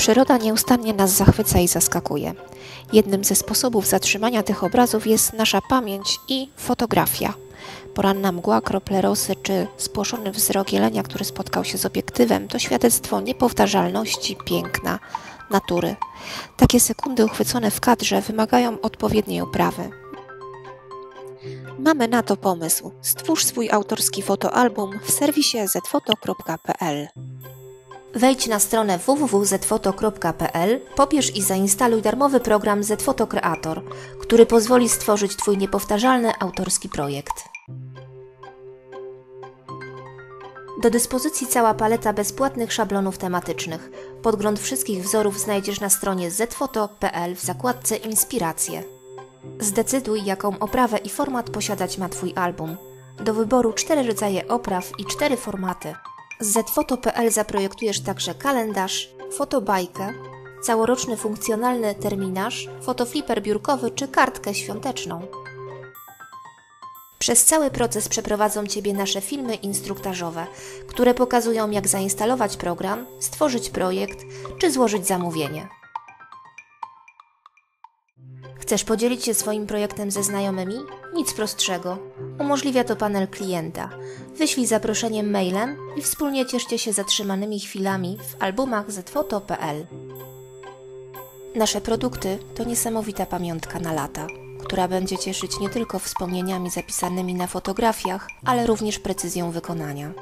Przyroda nieustannie nas zachwyca i zaskakuje. Jednym ze sposobów zatrzymania tych obrazów jest nasza pamięć i fotografia. Poranna mgła, krople rosy czy spłoszony wzrok jelenia, który spotkał się z obiektywem, to świadectwo niepowtarzalności piękna natury. Takie sekundy uchwycone w kadrze wymagają odpowiedniej oprawy. Mamy na to pomysł. Stwórz swój autorski fotoalbum w serwisie zfoto.pl. Wejdź na stronę www.zfoto.pl, pobierz i zainstaluj darmowy program Zfoto Creator, który pozwoli stworzyć Twój niepowtarzalny autorski projekt. Do dyspozycji cała paleta bezpłatnych szablonów tematycznych. Podgląd wszystkich wzorów znajdziesz na stronie zfoto.pl w zakładce Inspiracje. Zdecyduj, jaką oprawę i format posiadać ma Twój album. Do wyboru cztery rodzaje opraw i cztery formaty. Z zfoto.pl zaprojektujesz także kalendarz, fotobajkę, całoroczny funkcjonalny terminarz, fotofliper biurkowy czy kartkę świąteczną. Przez cały proces przeprowadzą Ciebie nasze filmy instruktażowe, które pokazują jak zainstalować program, stworzyć projekt czy złożyć zamówienie. Chcesz podzielić się swoim projektem ze znajomymi? Nic prostszego. Umożliwia to panel klienta. Wyślij zaproszeniem mailem i wspólnie cieszcie się zatrzymanymi chwilami w albumach zfoto.pl. Nasze produkty to niesamowita pamiątka na lata, która będzie cieszyć nie tylko wspomnieniami zapisanymi na fotografiach, ale również precyzją wykonania.